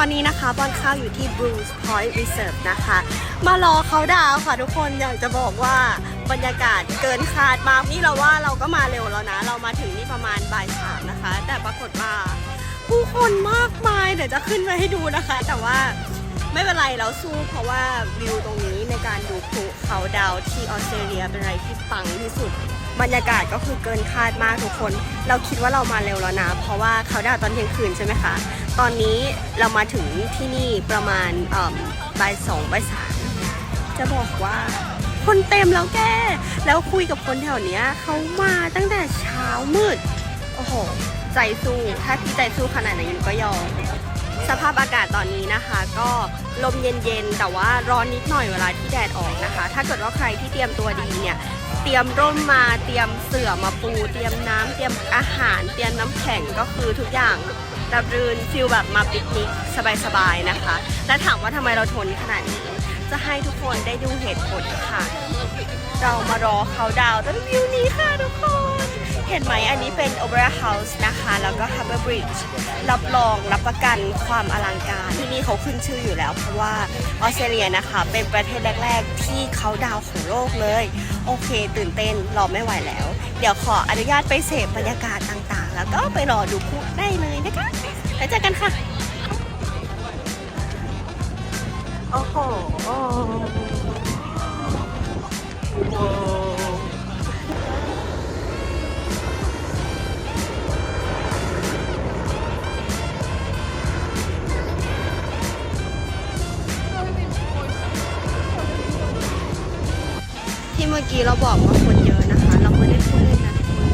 อนนี้นะคะบอนข้าวอยู่ที่ Bruce Point Reserve นะคะ มารอเขาดาวค่ะทุกคนอยากจะบอกว่าบรรยากาศเกินคาดมากนี่เราว่าเราก็มาเร็วแล้วนะ เรามาถึงนี่ประมาณบ่ายสามนะคะ แต่ปรากฏว่าผู้คนมากมายเดี๋ยวจะขึ้นมาให้ดูนะคะ แต่ว่าไม่เป็นไรเราสู้เพราะว่าวิวตรงนี้ในการดูพลุเขาดาวที่ออสเตรเลียเป็นอะไรที่ปังที่สุด บรรยากาศก็คือเกินคาดมากทุกคน เราคิดว่าเรามาเร็วแล้วนะ เพราะว่าเขาดาวตอนเที่ยงคืนใช่ไหมคะ ตอนนี้เรามาถึงที่นี่ประมาณบ่ายสองบ่ายสามจะบอกว่าคนเต็มแล้วแก แล้วคุยกับคนแถวเนี้ยเขามาตั้งแต่เช้ามืด โอ้โห ใจสู้ ถ้าพี่ใจสู้ขนาดไหนหนูก็ยอม สภาพอากาศตอนนี้นะคะ ก็ลมเย็นๆ แต่ว่าร้อนนิดหน่อยเวลาที่แดดออกนะคะ ถ้าเกิดว่าใครที่เตรียมตัวดีเนี่ย เตรียมร่มมาเตรียมเสื่อมาปู เตรียมน้ำเตรียมอาหาร เตรียมน้ำแข็งก็คือทุกอย่างดับรืนฟิลแบบมาปิกนิกสบายๆนะคะ และถามว่าทำไมเราทนขนาดนี้ จะให้ทุกคนได้ดูเหตุผลค่ะ เรามารอเขาดาวน์ต้นวิวนี้ค่ะทุกคน เห็นไหมอันนี้เป็น Opera House นะคะ แล้วก็ Harbour Bridge รับรองรับประกันความอลังการ ที่นี่เขาขึ้นชื่ออยู่แล้ว เพราะว่าออสเตรเลียนะคะ เป็นประเทศแรก ๆ ที่เขาดาวของโลกเลย โอเค ตื่นเต้นรอไม่ไหวแล้ว เดี๋ยวขออนุญาตไปเสพบรรยากาศต่างๆ แล้วก็ไปรอดูพลุได้เลยนะคะแล้วเจอกันค่ะโอ้โห ที่เมื่อกี้เราบอกว่าคนเยอะนะคะ เราไม่ได้พูดเล่นนะทุกคน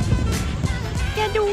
แกดู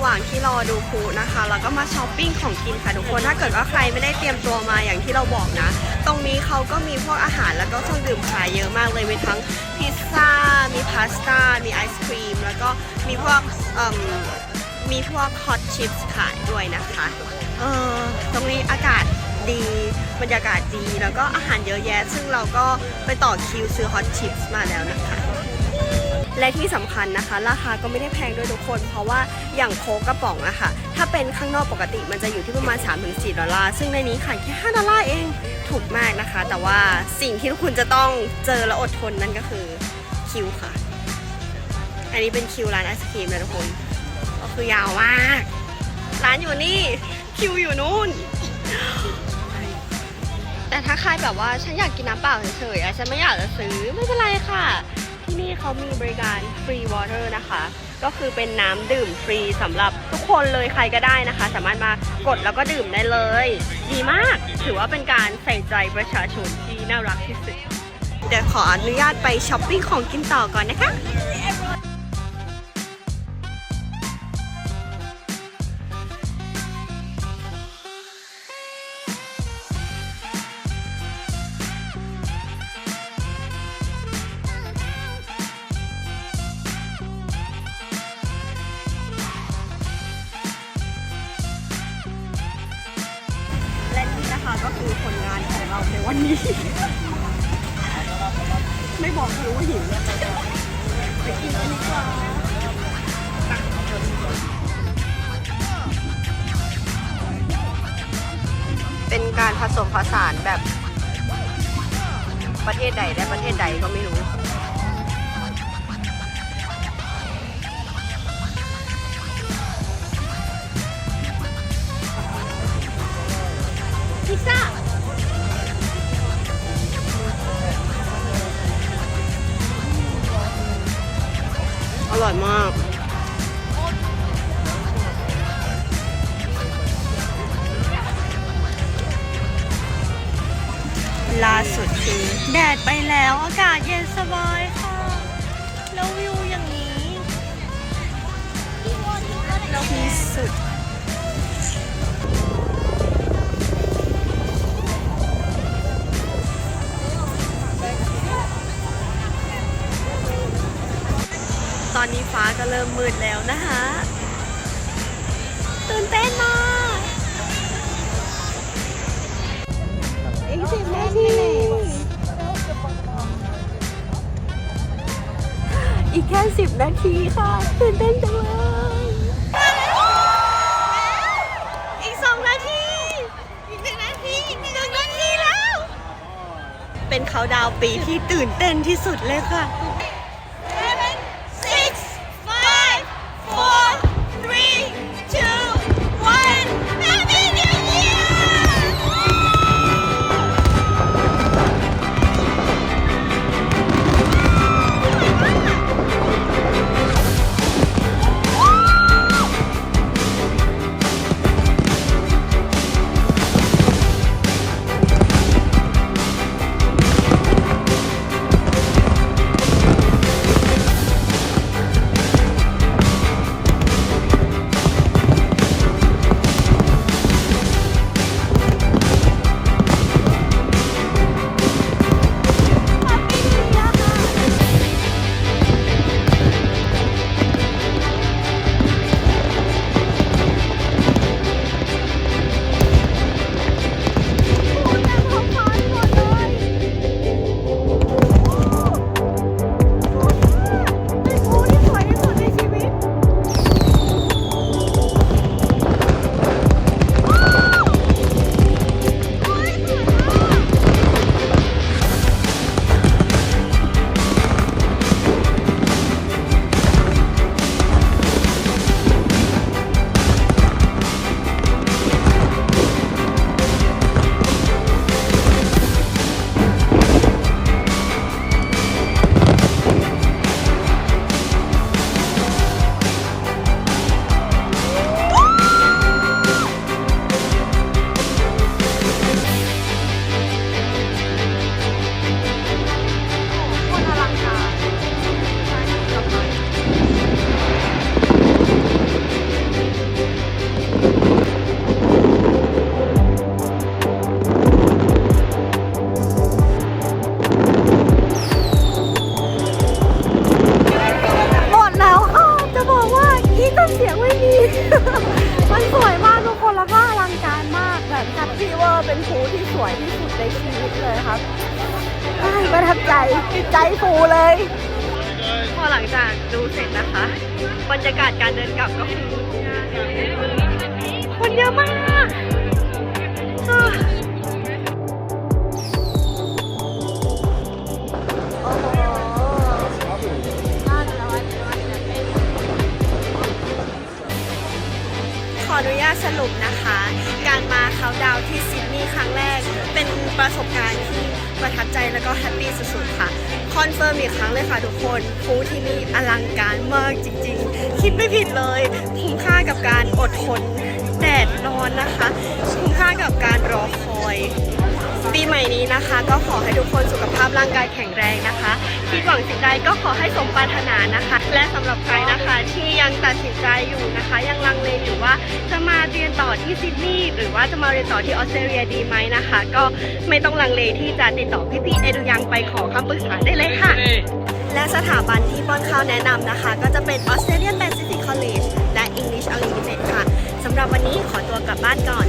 ระหว่างที่รอดูพลุนะคะเราก็มาช้อปปิ้งของกินค่ะทุกคนถ้าเกิดว่าใครไม่ได้เตรียมตัวมาอย่างที่เราบอกนะ ตรงนี้เขาก็มีพวกอาหารแล้วก็เครื่องดื่มขายเยอะมากเลยมีทั้งพิซซ่า มีพาสต้า มีไอศครีม แล้วก็มีพวกมมีพวกฮอตชิพส์ขายด้วยนะคะเออตรงนี้อากาศดีบรรยากาศดีแล้วก็อาหารเยอะแยะ ซึ่งเราก็ไปต่อคิวซื้อฮอตชิพส์มาแล้วนะคะ และที่สำคัญนะคะ ราคาก็ไม่ได้แพงด้วยทุกคน เพราะว่าอย่างโคกระป๋องอะค่ะ ถ้าเป็นข้างนอกปกติมันจะอยู่ที่ประมาณ 3-4 ดอลลาร์ ซึ่งในนี้ขายแค่5ดอลลาร์เองถูกมากนะคะ แต่ว่าสิ่งที่ทุกคุณจะต้องเจอและอดทนนั่นก็คือคิวค่ะ อันนี้เป็นคิวร้านไอศครีมนะทุกคนก็คือยาวมาก ร้านอยู่นี่ คิวอยู่นู่น แต่ถ้าใครแบบว่าฉันอยากกินน้ำเปล่าเฉยๆฉันไม่อยากจะซื้อไม่เป็นไรค่ะ นี่เขามีบริการฟรีวอเตอร์นะคะ ก็คือเป็นน้ำดื่มฟรีสำหรับทุกคนเลยใครก็ได้นะคะ สามารถมากดแล้วก็ดื่มได้เลย ดีมากถือว่าเป็นการใส่ใจประชาชนที่น่ารักที่สุด เดี๋ยวขออนุญาตไปช้อปปิ้งของกินต่อก่อนนะคะและ ก็คือผลงานของเราในวันนี้ ไม่บอกรู้ว่าหิวไปกินอันดีกว่าเป็นการผสมผสานแบบประเทศใดและประเทศใดก็ไม่รู้ ซซ่า อร่อยมาก ล่าสุดคือแดดไปแล้วอากาศเย็นสบายค่ะ แล้ววิวอย่างนี้ที่สุด ริ่มมืดแล้วนะคะตื่นเต้นมากอีกสิบนาทีอีกแค่สิบนาทีค่ะตื่นเต้นจังเลยอีกสองนาที อีกหนึ่งนาที อีกหนึ่งนาทีแล้ว เป็นเขาดาวปีที่ตื่นเต้นที่สุดเลยค่ะ ใจใจฟูเลยพอหลังจากดูเสร็จนะคะ บรรยากาศการเดินกลับก็คือคนเยอะมากขออนุญาตสรุปนะคะ การมาเขาดาวที่ซิดนีย์ครั้งแรกเป็นประสบการณ์ที่ ประทับใจแล้วก็แฮปปี้สุดๆค่ะ คอนเฟิร์มอีกครั้งเลยค่ะทุกคนฟูที่นี่อลังการมากจริงๆ คิดไม่ผิดเลยคุ้มค่ากับการอดทนแดดร้อนนะคะ คุ้มค่ากับการรอค นี้นะคะ ก็ขอให้ทุกคนสุขภาพร่างกายแข็งแรงนะคะ คิดหวังสิ่งใดก็ขอให้สมปรารถนานะคะ และสำหรับใครนะคะที่ยังตัดสินใจอยู่นะคะ ยังลังเลอยู่ว่าจะมาเรียนต่อที่ซิดนีย์หรือว่าจะมาเรียนต่อที่ออสเตรเลียดีไหมนะคะ ก็ไม่ต้องลังเลที่จะติดต่อพี่ๆเอดูยังไปขอคำปรึกษาได้เลยค่ะ และสถาบันที่ป้อนข้าวแนะนำนะคะ ก็จะเป็น Australian Pacific College และ English Unlimited ค่ะสำหรับวันนี้ขอตัวกลับบ้านก่อน